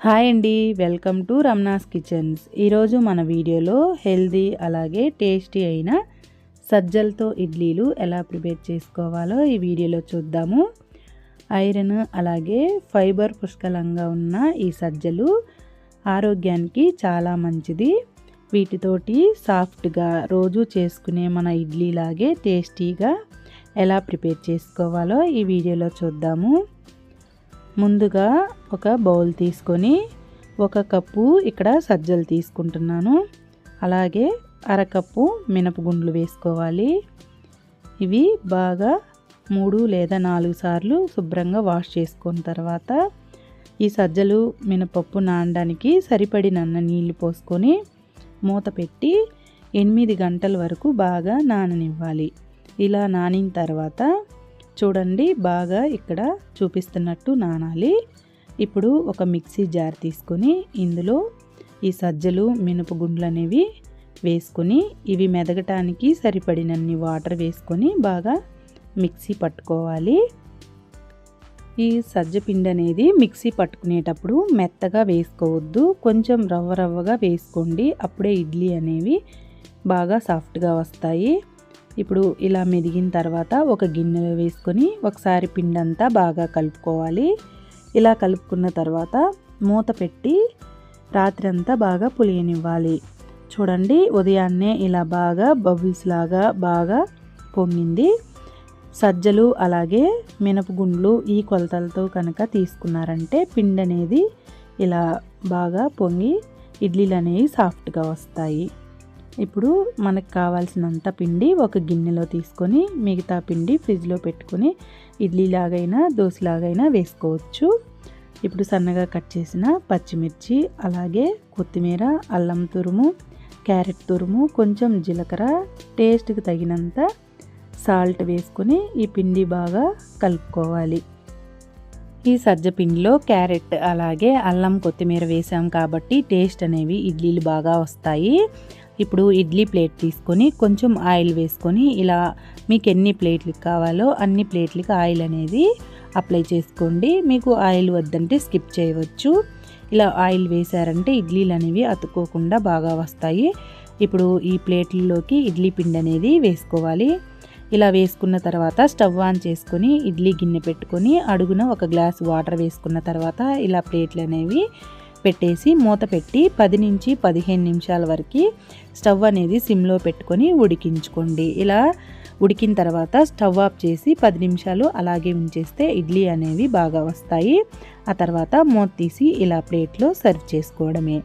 Hi అండి welcome to రమ్నాస్ kitchens. ఈరోజు మన వీడియోలో హెల్దీ అలాగే టేస్టీ అయిన సజ్జలతో ఇడ్లీలు ఎలా ప్రిపేర్ చేసుకోవాలో ఈ వీడియోలో చూద్దాము. ఐరన్ అలాగే ఫైబర్ పుష్కలంగా ఉన్న ఈ సజ్జలు ఆరోగ్యానికి చాలా మంచిది. వీటితోటి సాఫ్ట్గా రోజు చేసుకునే మన ఇడ్లీలాగే టేస్టీగా ఎలా ప్రిపేర్ చేసుకోవాలో ఈ వీడియోలో చూద్దాము. ముందుగా ఒక బౌల్ తీసుకొని ఒక కప్పు ఇక్కడ సజ్జలు తీసుకుంటున్నాను. అలాగే అరకప్పు మినపగుండ్లు వేసుకోవాలి. ఇవి బాగా మూడు లేదా నాలుగు సార్లు శుభ్రంగా వాష్ చేసుకున్న తర్వాత ఈ సజ్జలు మినపప్పు నానడానికి సరిపడినన్న నీళ్ళు పోసుకొని మూత పెట్టి ఎనిమిది గంటల వరకు బాగా నాననివ్వాలి. ఇలా నానిన తర్వాత చూడండి బాగా ఇక్కడ చూపిస్తున్నట్టు నానాలి. ఇప్పుడు ఒక మిక్సీ జార్ తీసుకొని ఇందులో ఈ సజ్జలు మినపగుండ్లు అనేవి వేసుకొని ఇవి మెదగటానికి సరిపడినన్ని వాటర్ వేసుకొని బాగా మిక్సీ పట్టుకోవాలి. ఈ సజ్జ పిండి అనేది మిక్సీ పట్టుకునేటప్పుడు మెత్తగా వేసుకోవద్దు. కొంచెం రవ్వ రవ్వగా వేసుకోండి. అప్పుడే ఇడ్లీ అనేవి బాగా సాఫ్ట్గా వస్తాయి. ఇప్పుడు ఇలా మెదిగిన తర్వాత ఒక గిన్నెలో వేసుకొని ఒకసారి పిండి అంతా బాగా కలుపుకోవాలి. ఇలా కలుపుకున్న తర్వాత మూత పెట్టి రాత్రంతా బాగా పులియనివ్వాలి. చూడండి ఉదయాన్నే ఇలా బాగా బబుల్స్ లాగా బాగా పొంగింది. సజ్జలు అలాగే మినపగుండ్లు ఈ కొలతలతో కనుక తీసుకున్నారంటే పిండి అనేది ఇలా బాగా పొంగి ఇడ్లీలు అనేవి సాఫ్ట్గా వస్తాయి. ఇప్పుడు మనకు కావాల్సినంత పిండి ఒక గిన్నెలో తీసుకొని మిగతా పిండి ఫ్రిడ్జ్లో పెట్టుకొని ఇడ్లీలాగైనా దోశలాగైనా వేసుకోవచ్చు. ఇప్పుడు సన్నగా కట్ చేసిన పచ్చిమిర్చి అలాగే కొత్తిమీర అల్లం తురుము క్యారెట్ తురుము కొంచెం జీలకర్ర టేస్ట్కి తగినంత సాల్ట్ వేసుకొని ఈ పిండి బాగా కలుపుకోవాలి. ఈ సజ్జ పిండిలో క్యారెట్ అలాగే అల్లం కొత్తిమీర వేసాం కాబట్టి టేస్ట్ అనేవి ఇడ్లీలు బాగా వస్తాయి. ఇప్పుడు ఇడ్లీ ప్లేట్ తీసుకొని కొంచెం ఆయిల్ వేసుకొని ఇలా మీకు ఎన్ని ప్లేట్లకు కావాలో అన్ని ప్లేట్లకి ఆయిల్ అనేది అప్లై చేసుకోండి. మీకు ఆయిల్ వద్దంటే స్కిప్ చేయవచ్చు. ఇలా ఆయిల్ వేశారంటే ఇడ్లీలు అనేవి అతుక్కోకుండా బాగా వస్తాయి. ఇప్పుడు ఈ ప్లేట్లలోకి ఇడ్లీ పిండి అనేది వేసుకోవాలి. ఇలా వేసుకున్న తర్వాత స్టవ్ ఆన్ చేసుకొని ఇడ్లీ గిన్నె పెట్టుకొని అడుగున ఒక గ్లాస్ వాటర్ వేసుకున్న తర్వాత ఇలా ప్లేట్లు అనేవి పెట్టేసి మూత పెట్టి పది నుంచి పదిహేను నిమిషాల వరకు స్టవ్ అనేది సిమ్లో పెట్టుకొని ఉడికించుకోండి. ఇలా ఉడికిన తర్వాత స్టవ్ ఆఫ్ చేసి పది నిమిషాలు అలాగే ఉంచేస్తే ఇడ్లీ అనేవి బాగా వస్తాయి. ఆ తర్వాత మూత తీసి ఇలా ప్లేట్లో సర్వ్ చేసుకోవడమే.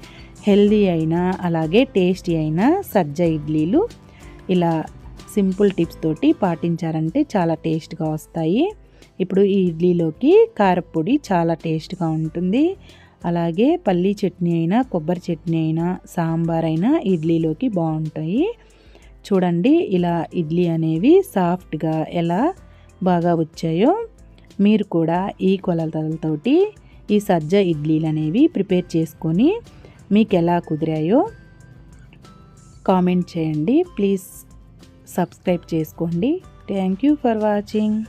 హెల్దీ అయినా అలాగే టేస్టీ అయినా సజ్జ ఇడ్లీలు ఇలా సింపుల్ టిప్స్ తోటి పాటించారంటే చాలా టేస్ట్గా వస్తాయి. ఇప్పుడు ఈ ఇడ్లీలోకి కారపొడి చాలా టేస్ట్గా ఉంటుంది. అలాగే పల్లీ చట్నీ అయినా కొబ్బరి చట్నీ అయినా సాంబార్ అయినా ఇడ్లీలోకి బాగుంటాయి. చూడండి ఇలా ఇడ్లీ అనేవి సాఫ్ట్గా ఎలా బాగా వచ్చాయో. మీరు కూడా ఈ కొలతలతోటి ఈ సజ్జ ఇడ్లీలు అనేవి ప్రిపేర్ చేసుకొని మీకు ఎలా కుదిరాయో కామెంట్ చేయండి. ప్లీజ్ సబ్స్క్రైబ్ చేసుకోండి. Thank you for watching.